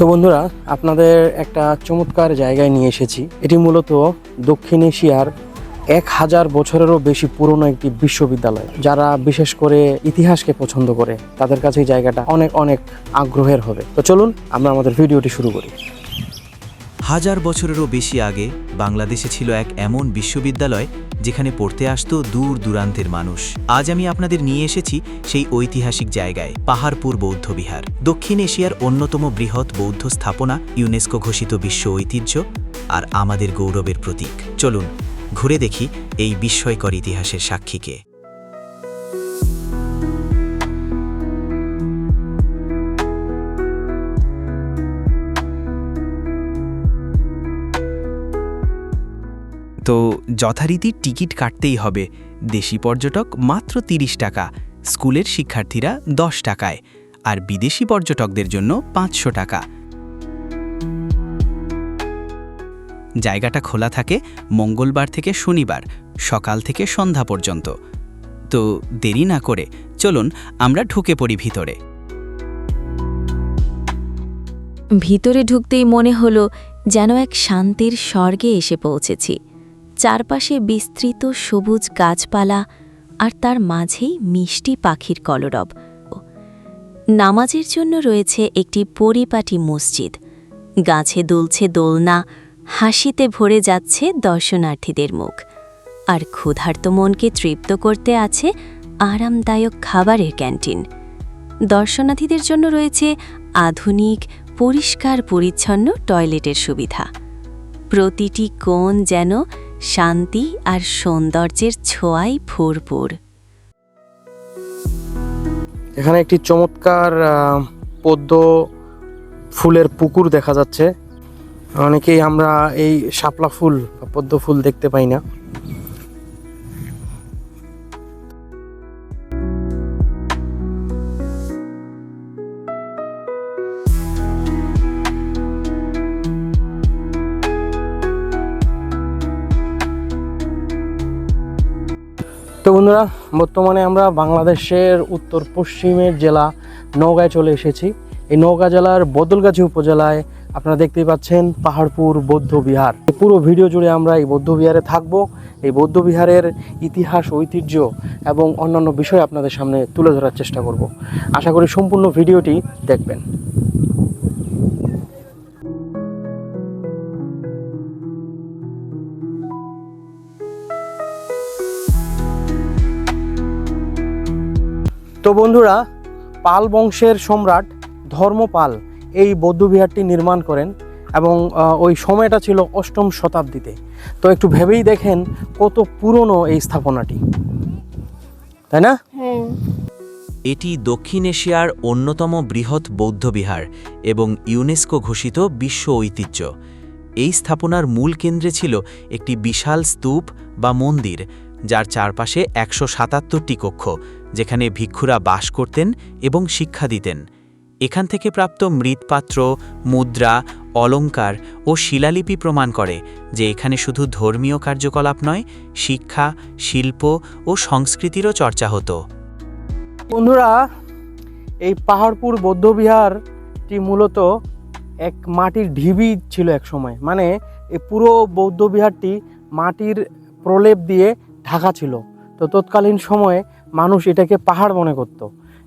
তো বন্ধুরা, আপনাদের একটা চমৎকার জায়গায় নিয়ে এসেছি। এটি মূলত দক্ষিণ এশিয়ার এক হাজার বছরেরও বেশি পুরনো একটি বিশ্ববিদ্যালয়, যারা বিশেষ করে ইতিহাসকে পছন্দ করে। তাদের কাছে এই জায়গাটা অনেক অনেক আগ্রহের হবে। তো চলুন, আমরা আমাদের ভিডিওটি শুরু করি। হাজার বছরেরও বেশি আগে বাংলাদেশে ছিল এক এমন বিশ্ববিদ্যালয় যেখানে পড়তে আসতো দূর দূরান্তের মানুষ। আজ আমি আপনাদের নিয়ে এসেছি সেই ঐতিহাসিক জায়গায়, পাহাড়পুর বৌদ্ধবিহার দক্ষিণ এশিয়ার অন্যতম বৃহৎ বৌদ্ধ স্থাপনা ইউনেস্কো ঘোষিত বিশ্ব ঐতিহ্য আর আমাদের গৌরবের প্রতীক। চলুন, ঘুরে দেখি এই বিস্ময়কর ইতিহাসের সাক্ষীকে। তো যথারীতি টিকিট কাটতেই হবে। দেশি পর্যটক মাত্র তিরিশ টাকা, স্কুলের শিক্ষার্থীরা দশ টাকায়, আর বিদেশি পর্যটকদের জন্য পাঁচশো টাকা। জায়গাটা খোলা থাকে মঙ্গলবার থেকে শনিবার, সকাল থেকে সন্ধ্যা পর্যন্ত। তো দেরি না করে চলুন আমরা ঢুকে পড়ি ভিতরে। ভিতরে ঢুকতেই মনে হলো যেন এক শান্তির স্বর্গে এসে পৌঁছেছি। চারপাশে বিস্তৃত সবুজ গাছপালা আর তার মাঝেই মিষ্টি পাখির কলরব। নামাজের জন্য রয়েছে একটি পরিপাটি মসজিদ। গাছে দুলছে দোলনা, হাসিতে ভরে যাচ্ছে দর্শনার্থীদের মুখ। আর ক্ষুধার্ত মনকে তৃপ্ত করতে আছে আরামদায়ক খাবারের ক্যান্টিন। দর্শনার্থীদের জন্য রয়েছে আধুনিক পরিষ্কার পরিচ্ছন্ন টয়লেটের সুবিধা। প্রতিটি কোণ যেন শান্তি আর সৌন্দর্যের ছোঁয়াই ভরপুর। এখানে একটি চমৎকার পদ্ম ফুলের পুকুর দেখা যাচ্ছে। অনেকেই আমরা এই শাপলা ফুল বা পদ্ম ফুল দেখতে পাই না। তো বন্ধুরা, বর্তমানে আমরা বাংলাদেশের উত্তর পশ্চিমের জেলা নওগাঁয় চলে এসেছি। এই নওগাঁ জেলার বদলগাছি উপজেলায় আপনারা দেখতেই পাচ্ছেন পাহাড়পুর বৌদ্ধ বিহার। পুরো ভিডিও জুড়ে আমরা এই বৌদ্ধ বিহারে থাকব। এই বৌদ্ধ বিহারের ইতিহাস, ঐতিহ্য এবং অন্যান্য বিষয় আপনাদের সামনে তুলে ধরার চেষ্টা করব। আশা করি সম্পূর্ণ ভিডিওটি দেখবেন। তো বন্ধুরা পাল বংশের সম্রাট ধর্মপাল এই বৌদ্ধবিহারটি নির্মাণ করেন এবং ওই সময়টা ছিল অষ্টম শতাব্দীতে। তো একটু ভেবেই দেখেন কত পুরনো এই স্থাপনাটি। তাই না? এটি দক্ষিণ এশিয়ার অন্যতম বৃহৎ বৌদ্ধবিহার এবং ইউনেস্কো ঘোষিত বিশ্ব ঐতিহ্য। এই স্থাপনার মূল কেন্দ্রে ছিল একটি বিশাল স্তূপ বা মন্দির যার চারপাশে একশো সাতাত্তরটি কক্ষ। যেখানে ভিক্ষুরা বাস করতেন এবং শিক্ষা দিতেন। এখান থেকে প্রাপ্ত মৃৎপাত্র, মুদ্রা, অলংকার ও শিলালিপি প্রমাণ করে যে এখানে শুধু ধর্মীয় কার্যকলাপ নয়, শিক্ষা, শিল্প ও সংস্কৃতিরও চর্চা হতো। বন্ধুরা, এই পাহাড়পুর বৌদ্ধবিহারটি মূলত এক মাটির ঢিবি ছিল এক সময়। মানে এই পুরো বৌদ্ধবিহারটি মাটির প্রলেপ দিয়ে ঢাকা ছিল। তো তৎকালীন সময়ে মানুষ এটাকে পাহাড় মনে করত।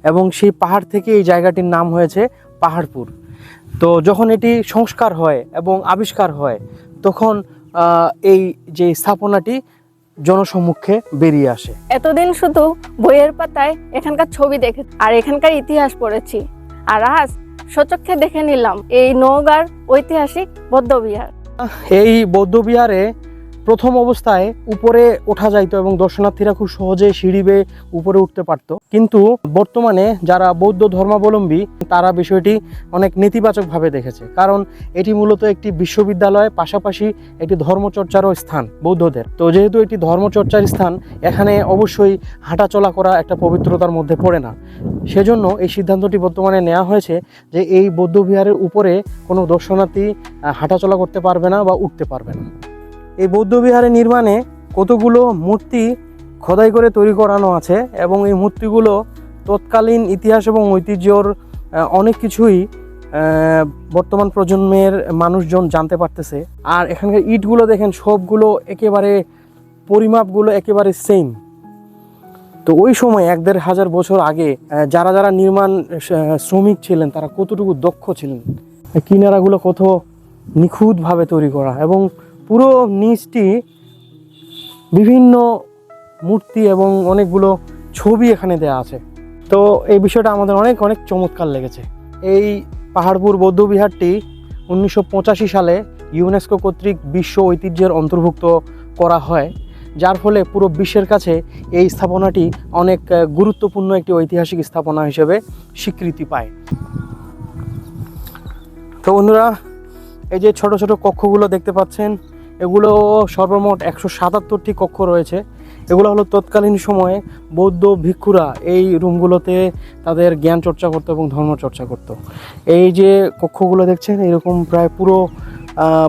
এবং সেই পাহাড় থেকে এই জায়গাটির নাম হয়েছে পাহাড়পুর। তো যখন এটি সংস্কার হয় এবং আবিষ্কার হয় তখন এই যে স্থাপনাটি জনসম্মুখে বেরিয়ে আসে। এতদিন শুধু বইয়ের পাতায় এখানকার ছবি দেখে আর এখানকার ইতিহাস পড়েছি। আর আজ সচক্ষে দেখে নিলাম এই নওগাঁর ঐতিহাসিক বৌদ্ধবিহার। এই বৌদ্ধবিহারে প্রথম অবস্থায় উপরে ওঠা যাইতো এবং দর্শনার্থীরা খুব সহজে সিঁড়ি বেয়ে উপরে উঠতে পারতো। কিন্তু বর্তমানে যারা বৌদ্ধ ধর্মাবলম্বী, তারা বিষয়টি অনেক নেতিবাচকভাবে দেখেছে। কারণ এটি মূলত একটি বিশ্ববিদ্যালয়, পাশাপাশি একটি ধর্মচর্চারও স্থান বৌদ্ধদের। তো যেহেতু এটি ধর্মচর্চার স্থান, এখানে অবশ্যই হাঁটাচলা করা একটা পবিত্রতার মধ্যে পড়ে না। সেজন্য এই সিদ্ধান্তটি বর্তমানে নেওয়া হয়েছে যে এই বৌদ্ধবিহারের উপরে কোনো দর্শনার্থী হাঁটাচলা করতে পারবে না বা উঠতে পারবে না। এই বৌদ্ধবিহারের নির্মাণে কতগুলো মূর্তি খোদাই করে তৈরি করানো আছে এবং এই মূর্তিগুলো তৎকালীন ইতিহাস এবং ঐতিহ্যর অনেক কিছুই বর্তমান প্রজন্মের মানুষজন জানতে পারতেছে। আর এখানকার ইটগুলো দেখেন, সবগুলো একেবারে, পরিমাপগুলো একেবারে সেম তো ওই সময়, এক দেড় হাজার বছর আগে যারা যারা নির্মাণ শ্রমিক ছিলেন, তারা কতটুকু দক্ষ ছিলেন? কিনারাগুলো কত নিখুঁতভাবে তৈরি করা। এবং পুরো নিচটি বিভিন্ন মূর্তি এবং অনেকগুলো ছবি এখানে দেয়া আছে। তো এই বিষয়টা আমাদের অনেক অনেক চমৎকার লেগেছে। এই পাহাড়পুর বৌদ্ধবিহারটি উনিশশো পঁচাশি সালে ইউনেস্কো কর্তৃক বিশ্ব ঐতিহ্যের অন্তর্ভুক্ত করা হয়, যার ফলে পুরো বিশ্বের কাছে এই স্থাপনাটি অনেক গুরুত্বপূর্ণ একটি ঐতিহাসিক স্থাপনা হিসেবে স্বীকৃতি পায়। তো বন্ধুরা, এই যে ছোট ছোট কক্ষগুলো দেখতে পাচ্ছেন এগুলো সর্বমোট একশো সাতাত্তরটি কক্ষ রয়েছে। এগুলো হলো তৎকালীন সময়ে বৌদ্ধ ভিক্ষুরা এই রুমগুলোতে তাদের জ্ঞান চর্চা করতো এবং ধর্ম চর্চা করতো। এই যে কক্ষগুলো দেখছেন, এরকম প্রায় পুরো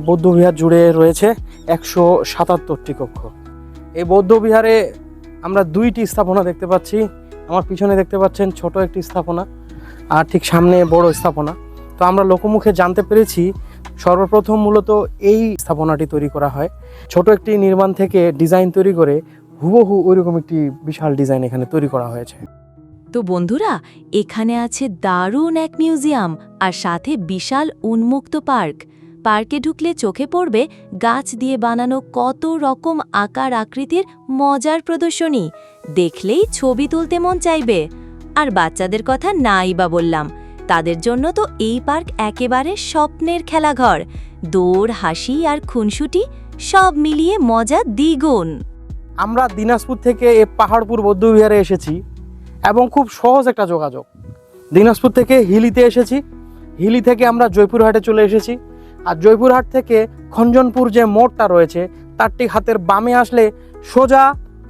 বৌদ্ধবিহার জুড়ে রয়েছে একশো সাতাত্তরটি কক্ষ। এই বৌদ্ধবিহারে আমরা দুইটি স্থাপনা দেখতে পাচ্ছি। আমার পিছনে দেখতে পাচ্ছেন ছোট একটি স্থাপনা আর ঠিক সামনে বড় স্থাপনা। তো আমরা লোকমুখে জানতে পেরেছি সর্বপ্রথম মূলত এই স্থাপনাটি তৈরি করা হয়। ছোট একটি নির্মাণ থেকে ডিজাইন তৈরি করে হুবহু ওইরকম একটি বিশাল ডিজাইন এখানে তৈরি করা হয়েছে। তো বন্ধুরা, এখানে আছে দারুণ এক মিউজিয়াম আর সাথে বিশাল উন্মুক্ত পার্ক। পার্কে ঢুকলে চোখে পড়বে গাছ দিয়ে বানানো কত রকম আকার আকৃতির মজার প্রদর্শনী। দেখলেই ছবি তুলতে মন চাইবে। আর বাচ্চাদের কথা নাই বা বললাম তাদের জন্য তো এই পার্ক একেবারে স্বপ্নের খেলাঘর। দৌড়, হাসি আর খুনসুটি সব মিলিয়ে মজা দ্বিগুণ। আমরা দিনাজপুর থেকে এ পাহাড়পুর বৌদ্ধবিহারে এসেছি এবং খুব সহজ একটা যোগাযোগ। দিনাজপুর থেকে হিলিতে এসেছি। হিলি থেকে আমরা জয়পুরহাটে চলে এসেছি। আর জয়পুরহাট থেকে খঞ্জনপুর যে মোড়টা রয়েছে তার ঠিক হাতের বামে আসলে সোজা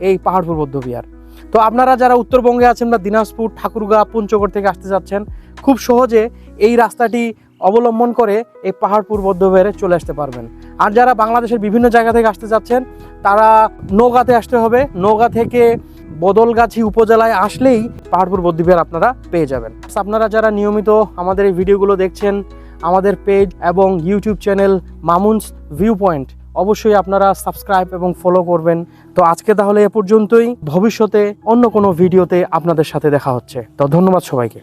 এই পাহাড়পুর বৌদ্ধবিহার তো আপনারা যারা উত্তরবঙ্গে আছেন বা দিনাজপুর, ঠাকুরগাঁ, পঞ্চগড় থেকে আসতে যাচ্ছেন, খুব সহজে এই রাস্তাটি অবলম্বন করে এই পাহাড়পুর বৌদ্ধবিহারে চলে আসতে পারবেন। আর যারা বাংলাদেশের বিভিন্ন জায়গা থেকে আসতে যাচ্ছেন, তারা নৌগাতে আসতে হবে। নৌগা থেকে বদলগাছি উপজেলায় আসলেই পাহাড়পুর বৌদ্ধবিহার আপনারা পেয়ে যাবেন। আপনারা যারা নিয়মিত আমাদের এই ভিডিওগুলো দেখছেন, আমাদের পেজ এবং YouTube channel Mamun's view point অবশ্যই আপনারা সাবস্ক্রাইব এবং ফলো করবেন। তো আজকে তাহলে এ পর্যন্তই। ভবিষ্যতে অন্য কোনো ভিডিওতে আপনাদের সাথে দেখা হচ্ছে। তো ধন্যবাদ সবাইকে।